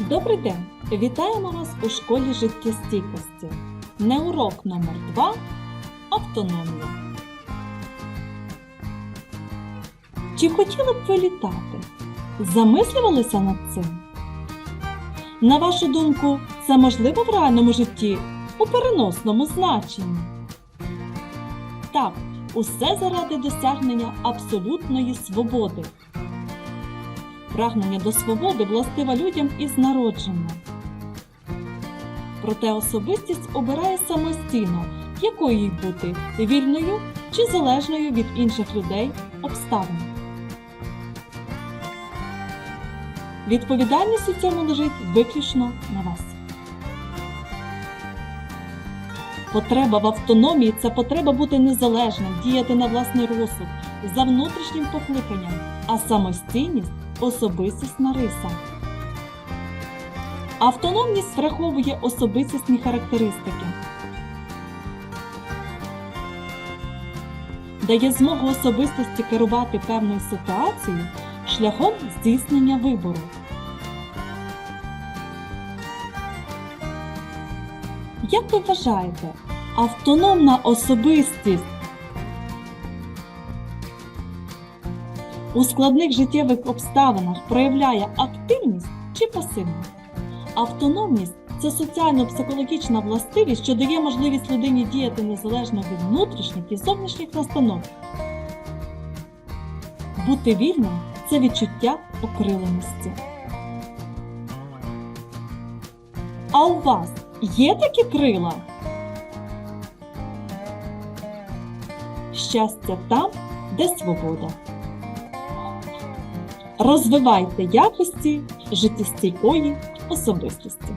Добрий день! Вітаємо вас у школі життєстійкості. Неурок номер 2 Автономія. Чи хотіли б ви літати? Замислювалися над цим? На вашу думку, це можливо в реальному житті у переносному значенні? Так, усе заради досягнення абсолютної свободи. Прагнення до свободи властива людям із народження. Проте особистість обирає самостійно, якою їй бути вільною чи залежною від інших людей обставин. Відповідальність у цьому лежить виключно на вас. Потреба в автономії це потреба бути незалежним, діяти на власний розсуд, за внутрішнім покликанням, а самостійність особистісна риса. Автономність враховує особистісні характеристики, дає змогу особистості керувати певною ситуацією шляхом здійснення вибору. Як ви вважаєте, автономна особистість у складних життєвих обставинах проявляє активність чи пасивність? Автономність це соціально-психологічна властивість, що дає можливість людині діяти незалежно від внутрішніх і зовнішніх настанов. Бути вільним це відчуття окриленості. А у вас є такі крила? Щастя там, де свобода. Розвивайте якості життєстійкої особистості.